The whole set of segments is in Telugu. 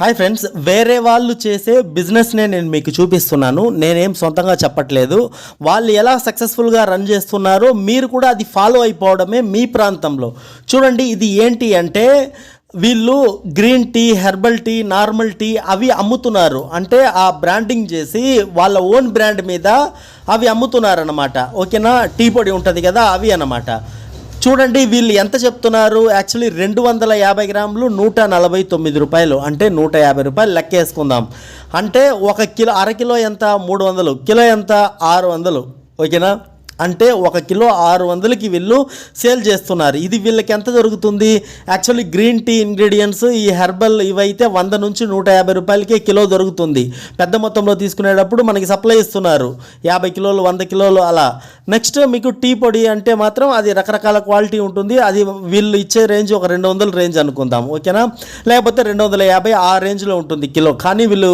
హాయ్ ఫ్రెండ్స్ వేరే వాళ్ళు చేసే బిజినెస్నే నేను మీకు చూపిస్తున్నాను. నేనేం సొంతంగా చెప్పట్లేదు. వాళ్ళు ఎలా సక్సెస్ఫుల్గా రన్ చేస్తున్నారో మీరు కూడా అది ఫాలో అయిపోవడమే మీ ప్రాంతంలో. చూడండి ఇది ఏంటి అంటే వీళ్ళు green tea herbal tea normal tea అవి అమ్ముతున్నారు. అంటే ఆ బ్రాండింగ్ చేసి వాళ్ళ ఓన్ బ్రాండ్ మీద అవి అమ్ముతున్నారన్నమాట. ఓకేనా? టీ పొడి ఉంటుంది కదా అవి అన్నమాట. చూడండి వీళ్ళు ఎంత చెప్తున్నారు? యాక్చువల్లీ రెండు వందల యాభై గ్రాములు నూట నలభై తొమ్మిది రూపాయలు. అంటే నూట యాభై రూపాయలు లెక్కేసుకుందాం అంటే ఒక కిలో అర కిలో ఎంత? మూడు వందలు. కిలో ఎంత? ఆరు వందలు. ఓకేనా? అంటే ఒక కిలో ఆరు వందలకి వీళ్ళు సేల్ చేస్తున్నారు. ఇది వీళ్ళకి ఎంత దొరుకుతుంది? యాక్చువల్లీ గ్రీన్ టీ ఇంగ్రీడియంట్స్ ఈ హెర్బల్ ఇవైతే వంద నుంచి నూట యాభై రూపాయలకే కిలో దొరుకుతుంది. పెద్ద మొత్తంలో తీసుకునేటప్పుడు మనకి సప్లై ఇస్తున్నారు. యాభై కిలోలు వంద కిలోలు అలా. నెక్స్ట్ మీకు టీ పొడి అంటే మాత్రం అది రకరకాల క్వాలిటీ ఉంటుంది. అది వీళ్ళు ఇచ్చే రేంజ్ ఒక రెండు వందల రేంజ్ అనుకుందాం. ఓకేనా? లేకపోతే రెండు వందల యాభై ఆ రేంజ్లో ఉంటుంది కిలో. కానీ వీళ్ళు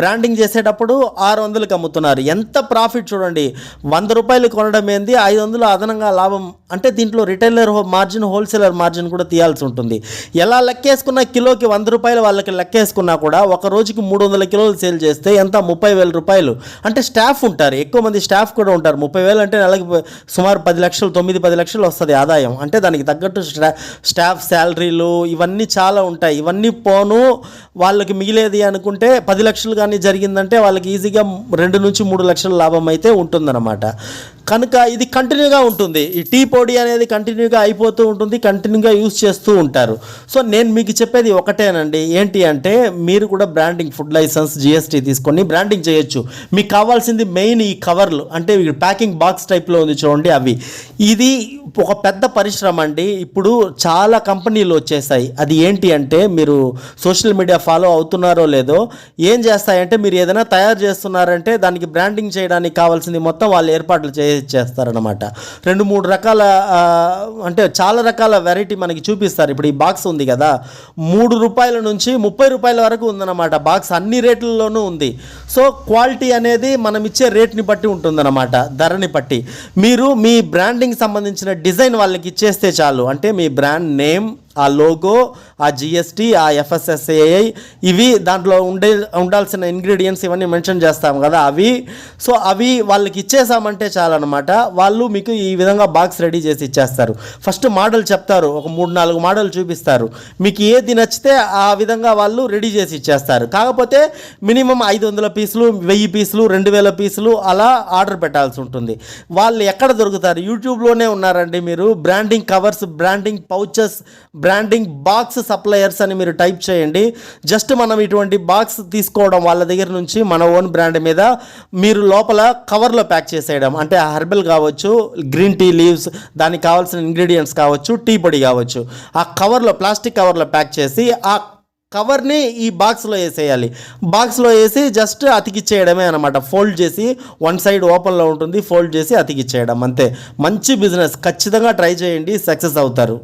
బ్రాండింగ్ చేసేటప్పుడు ఆరు వందలకి అమ్ముతున్నారు. ఎంత ప్రాఫిట్ చూడండి. వంద రూపాయలు కొనడం ఏంది? ఐదు వందలు అదనంగా లాభం అంటే దీంట్లో రిటైలర్ మార్జిన్ హోల్సేలర్ మార్జిన్ కూడా తీయాల్సి ఉంటుంది. ఎలా లెక్కేసుకున్న కిలోకి వంద రూపాయలు వాళ్ళకి లెక్కేసుకున్నా కూడా ఒక రోజుకి మూడు వందల కిలోలు సేల్ చేస్తే ఎంత? ముప్పై వేల రూపాయలు. అంటే స్టాఫ్ ఉంటారు. ఎక్కువ మంది స్టాఫ్ కూడా ఉంటారు. ముప్పై వేలు అంటే నెలకి సుమారు పది లక్షలు తొమ్మిది పది లక్షలు వస్తుంది ఆదాయం. అంటే దానికి తగ్గట్టు స్టా స్టాఫ్ శాలరీలు ఇవన్నీ చాలా ఉంటాయి. ఇవన్నీ పోను వాళ్ళకి మిగిలేది అనుకుంటే పది లక్షలు కానీ జరిగిందంటే వాళ్ళకి ఈజీగా రెండు నుంచి మూడు లక్షల లాభం అయితే ఉంటుందన్నమాట. కనుక ఇది కంటిన్యూగా ఉంటుంది. ఈ టీ పొడి అనేది కంటిన్యూగా అయిపోతూ ఉంటుంది కంటిన్యూగా యూస్ చేస్తూ ఉంటారు. సో నేను మీకు చెప్పేది ఒకటేనండి. ఏంటి అంటే మీరు కూడా బ్రాండింగ్ ఫుడ్ లైసెన్స్ జిఎస్టీ తీసుకొని బ్రాండింగ్ చేయొచ్చు. మీకు కావాల్సింది మెయిన్ ఈ కవర్లు. అంటే ప్యాకింగ్ బాక్స్ టైప్లో ఉంది చూడండి అవి. ఇది ఒక పెద్ద పరిశ్రమ అండి. ఇప్పుడు చాలా కంపెనీలు వచ్చేసాయి. అది ఏంటి అంటే మీరు సోషల్ మీడియా ఫాలో అవుతున్నారో లేదో ఏం చేస్తాయంటే మీరు ఏదైనా తయారు చేస్తున్నారంటే దానికి బ్రాండింగ్ చేయడానికి కావాల్సింది మొత్తం వాళ్ళు ఏర్పాట్లు చే చేస్తారనమాట రెండు మూడు రకాల అంటే చాలా రకాల వెరైటీ మనకి చూపిస్తారు. ఇప్పుడు ఈ బాక్స్ ఉంది కదా మూడు రూపాయల నుంచి ముప్పై రూపాయల వరకు ఉందన్నమాట. బాక్స్ అన్ని రేట్లలోనూ ఉంది. సో క్వాలిటీ అనేది మనం ఇచ్చే రేట్ని బట్టి ఉంటుందన్నమాట ధరని బట్టి. మీరు మీ బ్రాండింగ్ సంబంధించిన డిజైన్ వాళ్ళకి ఇచ్చేస్తే చాలు. అంటే మీ బ్రాండ్ నేమ్ ఆ లోగో ఆ జిఎస్టీ ఆ ఎఫ్ఎస్ఎస్ఏఐ ఇవి దాంట్లో ఉండే ఉండాల్సిన ఇంగ్రీడియంట్స్ ఇవన్నీ మెన్షన్ చేస్తాం కదా అవి. సో అవి వాళ్ళకి ఇచ్చేసామంటే చాలన్నమాట. వాళ్ళు మీకు ఈ విధంగా బాక్స్ రెడీ చేసి ఇచ్చేస్తారు. ఫస్ట్ మోడల్ చెప్తారు ఒక మూడు నాలుగు మోడల్ చూపిస్తారు. మీకు ఏది నచ్చితే ఆ విధంగా వాళ్ళు రెడీ చేసి ఇచ్చేస్తారు. కాకపోతే మినిమం ఐదు వందల పీసులు వెయ్యి పీసులు రెండు వేల పీసులు అలా ఆర్డర్ పెట్టాల్సి ఉంటుంది. వాళ్ళు ఎక్కడ దొరుకుతారు? యూట్యూబ్లోనే ఉన్నారండి మీరు. Branding covers branding pouches branding box suppliers అని మీరు టైప్ చేయండి. జస్ట్ మనం ఇటువంటి బాక్స్ తీసుకోవడం వాళ్ళ దగ్గర నుంచి మన ఓన్ బ్రాండ్ మీద మీరు లోపల కవర్లో ప్యాక్ చేసేయడం. అంటే హెర్బల్ కావచ్చు గ్రీన్ టీ లీవ్స్ దానికి కావాల్సిన ఇంగ్రీడియంట్స్ కావచ్చు టీ పొడి కావచ్చు. ఆ కవర్లో ప్లాస్టిక్ కవర్లో ప్యాక్ చేసి ఆ కవర్ని ఈ బాక్స్లో వేసేయాలి. బాక్స్లో వేసి జస్ట్ అతికిచ్చేయడమే అనమాట ఫోల్డ్ చేసి వన్ సైడ్ ఓపెన్లో ఉంటుంది ఫోల్డ్ చేసి అతికిచ్చేయడం అంతే. మంచి బిజినెస్ ఖచ్చితంగా ట్రై చేయండి సక్సెస్ అవుతారు.